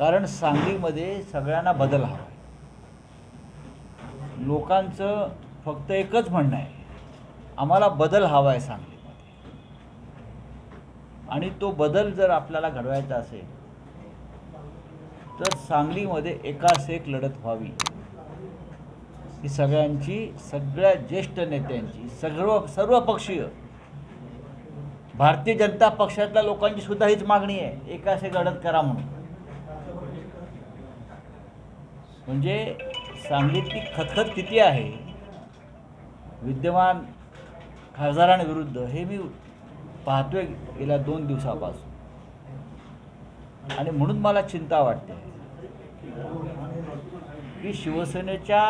कारण सांगलीमध्ये सगळ्यांना बदल हवा आहे. लोकांचं फक्त एकच म्हणणं आहे आम्हाला बदल हवा आहे सांगलीमध्ये. आणि तो बदल जर आपल्याला घडवायचा असेल तर सांगलीमध्ये एकास एक लढत व्हावी. ही सगळ्यांची सगळ्या ज्येष्ठ नेत्यांची सर्व सर्व पक्षीय भारतीय जनता पक्षातल्या लोकांची सुद्धा हीच मागणी आहे एकास एक लढत करा म्हणून. म्हणजे सांगलीतली खतखत किती आहे? विद्यमान खासदारांविरुद्ध हे मी पाहतोय गेल्या दोन दिवसापासून. आणि म्हणून मला चिंता वाटते. की शिवसेनेच्या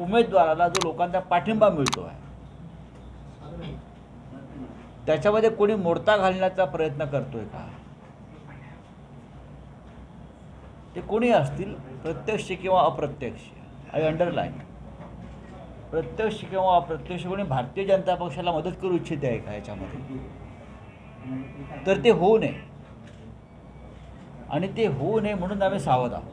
उमेदवाराला जो लोकांचा पाठिंबा मिळतो आहे त्याच्यामध्ये कोणी मोडता घालण्याचा प्रयत्न करतोय का? ते कोणी असतील? प्रत्यक्ष किंवा अप्रत्यक्ष. आय अंडरलाईन प्रत्यक्ष किंवा अप्रत्यक्ष कोणी भारतीय जनता पक्षाला मदत करू इच्छिते आहे का याच्यामध्ये? तर ते होऊ नये. आणि ते होऊ नये म्हणून आम्ही सावध आहोत.